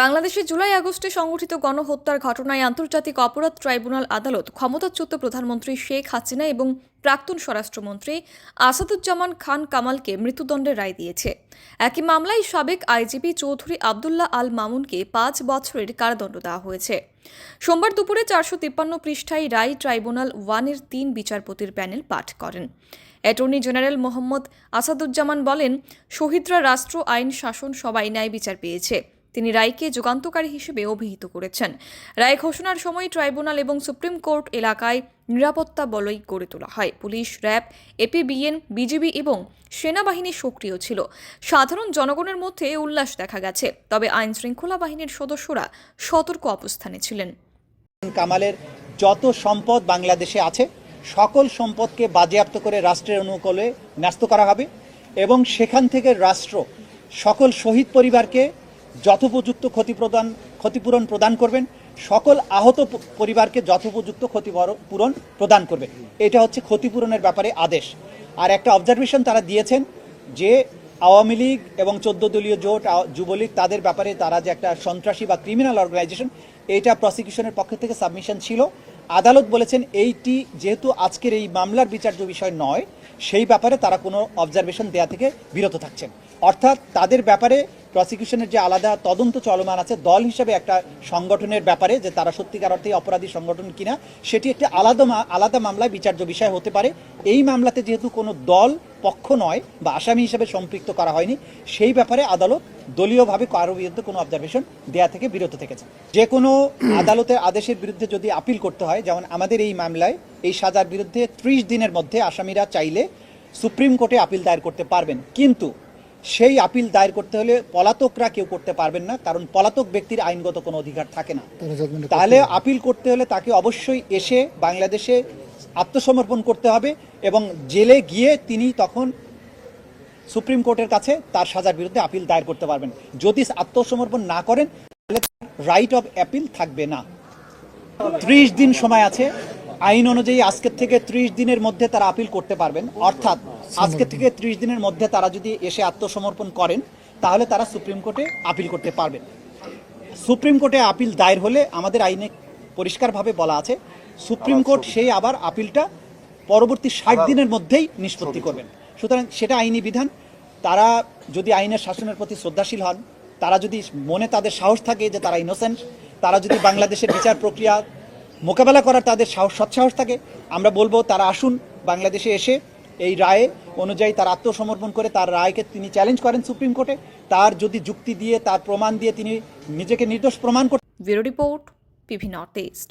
বাংলাদেশে জুলাই আগস্টে সংঘটিত গণহত্যার ঘটনায় আন্তর্জাতিক অপরাধ ট্রাইব্যুনাল আদালত ক্ষমতাচ্যুত প্রধানমন্ত্রী শেখ হাসিনা এবং প্রাক্তন স্বরাষ্ট্রমন্ত্রী আসাদুজ্জামান খান কামালকে মৃত্যুদণ্ডের রায় দিয়েছে। একই মামলায় সাবেক আইজিপি চৌধুরী আবদুল্লাহ আল মামুনকে পাঁচ বছরের কারাদণ্ড দেওয়া হয়েছে। সোমবার দুপুরে চারশো তিপ্পান্ন পৃষ্ঠায় রায় ট্রাইব্যুনাল ওয়ানের তিন বিচারপতির প্যানেল পাঠ করেন। অ্যাটর্নি জেনারেল মোহাম্মদ আসাদুজ্জামান বলেন, শহীদরা রাষ্ট্র, আইন, শাসন সবাই ন্যায় বিচার পেয়েছে। তিনি রায়কে যুগান্তকারী হিসেবে অভিহিত করেছেন। রায় ঘোষণার সময় ট্রাইব্যুনাল এবং সুপ্রিম কোর্ট এলাকায় নিরাপত্তা বলয় গড়ে তোলা হয়। পুলিশ, র্যাব এপিবিএন বিজিবি এবং সেনাবাহিনী সক্রিয় ছিল। সাধারণ জনগণের মধ্যে উল্লাস দেখা গেছে। তবে আইন শৃঙ্খলা বাহিনীর সদস্যরা সতর্ক অবস্থানে ছিলেন। কামালের যত সম্পদ বাংলাদেশে আছে, সকল সম্পদকে বাজেয়াপ্ত করে রাষ্ট্রের অনুকূলে ন্যস্ত করা হবে এবং সেখান থেকে রাষ্ট্র সকল শহীদ পরিবারকে যথোপযুক্ত ক্ষতিপ্রদান ক্ষতিপূরণ প্রদান করবেন। সকল আহত পরিবারকে যথোপযুক্ত ক্ষতিপূরণ প্রদান করবে। এটা হচ্ছে ক্ষতিপূরণের ব্যাপারে আদেশ। আর একটা অবজারভেশন তারা দিয়েছেন যে, আওয়ামী লীগ এবং চোদ্দ দলীয় জোট যুবলীগ, তাদের ব্যাপারে তারা যে একটা সন্ত্রাসী বা ক্রিমিনাল অর্গানাইজেশন এইটা প্রসিকিউশনের পক্ষ থেকে সাবমিশন ছিল। আদালত বলেছেন এইটি যেহেতু আজকের এই মামলার বিচার্য বিষয় নয়, সেই ব্যাপারে তারা কোনো অবজারভেশন দেয়া থেকে বিরত থাকছেন। অর্থাৎ তাদের ব্যাপারে প্রসিকিউশনের যে আলাদা তদন্ত চলমান আছে, দল হিসেবে একটা সংগঠনের ব্যাপারে যে তারা সত্যিকার অর্থে অপরাধী সংগঠন কিনা, সেটি একটি আলাদা আলাদা মামলায় বিচার্য বিষয় হতে পারে। এই মামলাতে যেহেতু কোনো দল পক্ষ নয় বা আসামি হিসেবে সম্পৃক্ত করা হয়নি, সেই ব্যাপারে আদালত দলীয়ভাবে কারও বিরুদ্ধে কোনো অবজারভেশন দেয়া থেকে বিরত থেকেছে। যে কোনো আদালতের আদেশের বিরুদ্ধে যদি আপিল করতে হয়, যেমন আমাদের এই মামলায়, এই সাজার বিরুদ্ধে ত্রিশ দিনের মধ্যে আসামিরা চাইলে সুপ্রিম কোর্টে আপিল দায়ের করতে পারবেন। কিন্তু সেই আপিল দায়ের করতে হলে পলাতকরা কেউ করতে পারবেন না কারণ পলাতক ব্যক্তির আইনগত কোনো অধিকার থাকে না। তাহলে আপিল করতে হলে তাকে অবশ্যই এসে বাংলাদেশে আত্মসমর্পণ করতে হবে এবং জেলে গিয়ে তিনি তখন সুপ্রিম কোর্টের কাছে তার সাজার বিরুদ্ধে আপিল দায়ের করতে পারবেন। যদি আত্মসমর্পণ না করেন তাহলে রাইট অফ অ্যাপিল থাকবে না। ত্রিশ দিন সময় আছে। আইন অনুযায়ী আজকের থেকে ত্রিশ দিনের মধ্যে তারা আপিল করতে পারবেন। অর্থাৎ আজকে থেকে ত্রিশ দিনের মধ্যে তারা যদি এসে আত্মসমর্পণ করেন তাহলে তারা সুপ্রিম কোর্টে আপিল করতে পারবেন সুপ্রিম কোর্টে আপিল দায়ের হলে আমাদের আইনে পরিষ্কারভাবে বলা আছে সুপ্রিম কোর্ট সেই আবার আপিলটা পরবর্তী ষাট দিনের মধ্যেই নিষ্পত্তি করবেন। সুতরাং সেটা আইনি বিধান। তারা যদি আইনের শাসনের প্রতি শ্রদ্ধাশীল হন তারা যদি মনে তাদের সাহস থাকে যে তারা ইনোসেন্ট তারা যদি বাংলাদেশের বিচার প্রক্রিয়া মোকাবেলা করার তাদের সাহস সৎসাহস থাকে আমরা বলব তারা আসুন বাংলাদেশে এসে এই রায়ে অনুযায়ী তার আত্মসমর্পণ করে তার রায়কে তিনি চ্যালেঞ্জ করেন সুপ্রিম কোর্টে। তার যদি যুক্তি দিয়ে, তার প্রমাণ দিয়ে তিনি নিজেকে নির্দোষ প্রমাণ করতে bureau report, PV north east.